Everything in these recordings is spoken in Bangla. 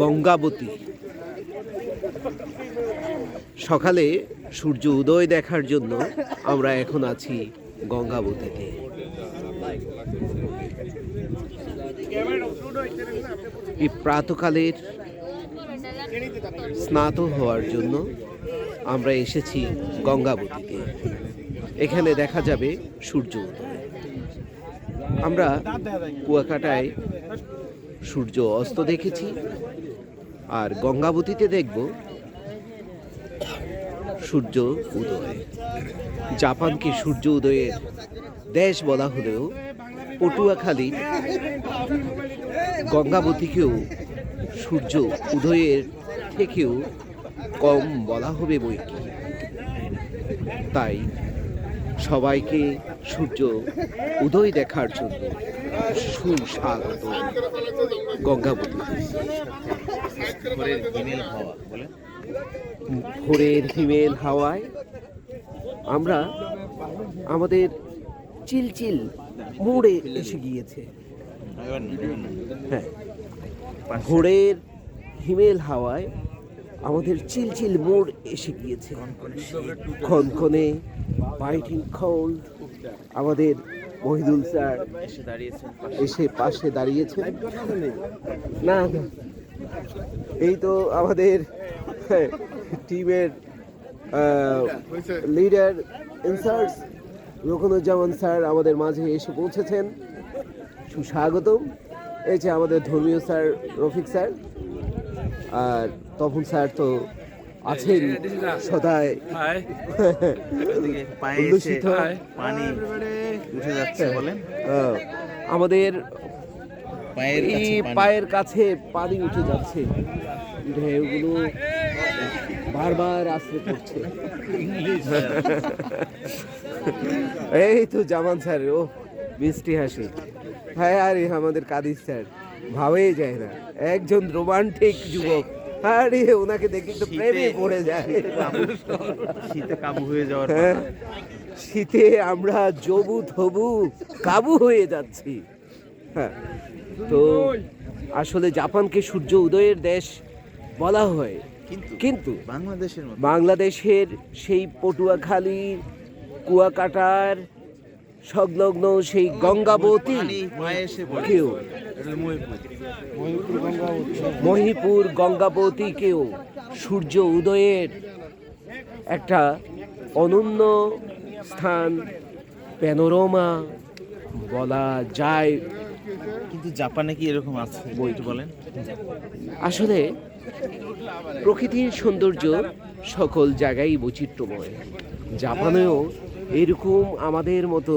গঙ্গাবতী। সকালে সূর্য উদয় দেখার জন্য আমরা এখন আছি গঙ্গাবতীতে। এই প্রাতকালের স্নাত হওয়ার জন্য আমরা এসেছি গঙ্গাবতীতে। এখানে দেখা যাবে সূর্য উদয়। আমরা কুয়াকাটায় সূর্য অস্ত দেখেছি আর গঙ্গাবতীতে দেখব সূর্য উদয়। জাপানকে সূর্য উদয়ের দেশ বলা হলেও পটুয়াখালী গঙ্গাবতীকেও সূর্য উদয়ের থেকেও কম বলা হবে বই তাই সবাইকে সূর্য উদয় দেখার জন্য সুস্বাগত। গঙ্গাবতী। ভোরের হিমেল হাওয়ায় আমরা আমাদের চিলচিল মোড়ে এসে গিয়েছে। হ্যাঁ। ভোরের হিমেল হাওয়ায় আমাদের চিলচিল মোড় এসে গিয়েছে। খনখনে বাইটিং কোল্ড আমাদের মহিদুল স্যার এসে দাঁড়িয়েছেন পাশে দাঁড়িয়েছে না। এই তো আমাদের টিমের লিডার ইনসার্টস রোকনুজ্জামান স্যার আমাদের মাঝে এসে পৌঁছেছেন। সুস্বাগতম। এই যে আমাদের ধর্মীয় স্যার রফিক স্যার, আর তপন স্যার তো আছেন সদায় ওদিকে পায়ে এসে উল্লসিত। পানি উঠে যাচ্ছে বলেন। আহ, আমাদের পায়ের কাছে পানি। পায়ের কাছে পানি উঠে যাচ্ছে। ঢেউগুলো বারবার আশ্রে পড়ছে। এই তো জামান স্যার ও মিষ্টি হাসি। হ্যাঁ আরে আমাদের কাদির স্যার ভাবেই যায় না। একজন রোমান্টিক যুবক। আরে ওনাকে দেখে তো প্রেমে পড়ে যায়। শীতে কাবু হয়ে যাওয়ার শীতে আমরা জবু থবু কাবু হয়ে যাচ্ছি। হ্যাঁ তো আসলে জাপানকে সূর্য উদয়ের দেশ বলা হয়। কিন্তু বাংলাদেশের বাংলাদেশের সেই পটুয়াখালী কুয়াকাটার সংলগ্ন সেই গঙ্গাবতী কেউ? মহিপুর মহিপুর গঙ্গাবতীকেও সূর্য উদয়ের একটা অনন্য স্থান প্যানোরমা বলা যায়। কিন্তু জাপানে কি এরকম আছে? বইটি বলেন। আসলে প্রকৃতির সৌন্দর্য সকল জায়গায় বৈচিত্র্যময়। জাপানেও এরকম আমাদের মতো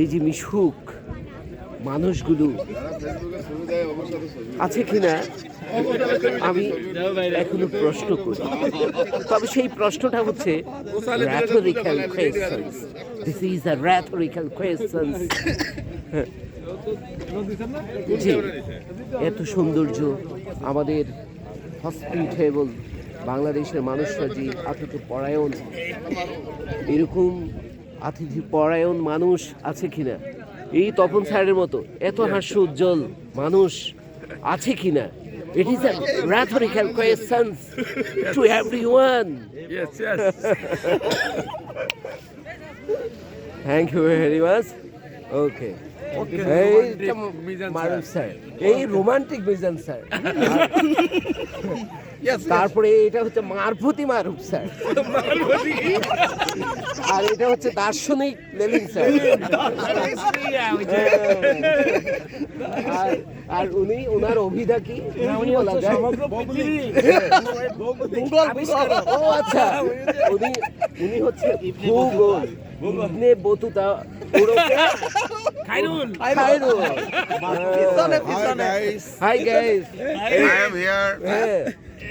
এই যে মিশুক মানুষগুলো আছে কিনা, আমি এখনও প্রশ্ন করি। তবে সেই প্রশ্নটা হচ্ছে rhetorical questions. This is a rhetorical questions জি, এত সৌন্দর্য আমাদের হসপিটেবল বাংলাদেশের মানুষরা যে আতিথ্য পরায়ণ এরকম আতিথি পরায়ণ মানুষ আছে কিনা? এই তপন স্যারের মতো এত হাস্য উজ্জ্বল মানুষ আছে কিনা? It is a rhetorical questions to everyone. Yes, yes. Thank you very much okay এই স্যার এই রোমান্টিক মিজান স্যার তারপরে এটা হচ্ছে মারফতি মারুফ স্যার। আর এটা হচ্ছে দার্শনিক লেলিন স্যার। আর আর উনি ওনার অভিধা কি? বলা যায়? ও আচ্ছা। উনি উনি হচ্ছে ভূগোল। Ibn Battuta. Khairul. Khairul. Hi guys I am here.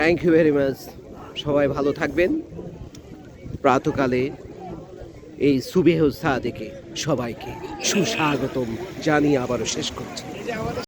Thank you very much সবাই ভালো থাকবেন। প্রাতকালে এই সুবেহ সাদেকে সবাইকে সুস্বাগতম জানিয়ে আবারও শেষ করছি।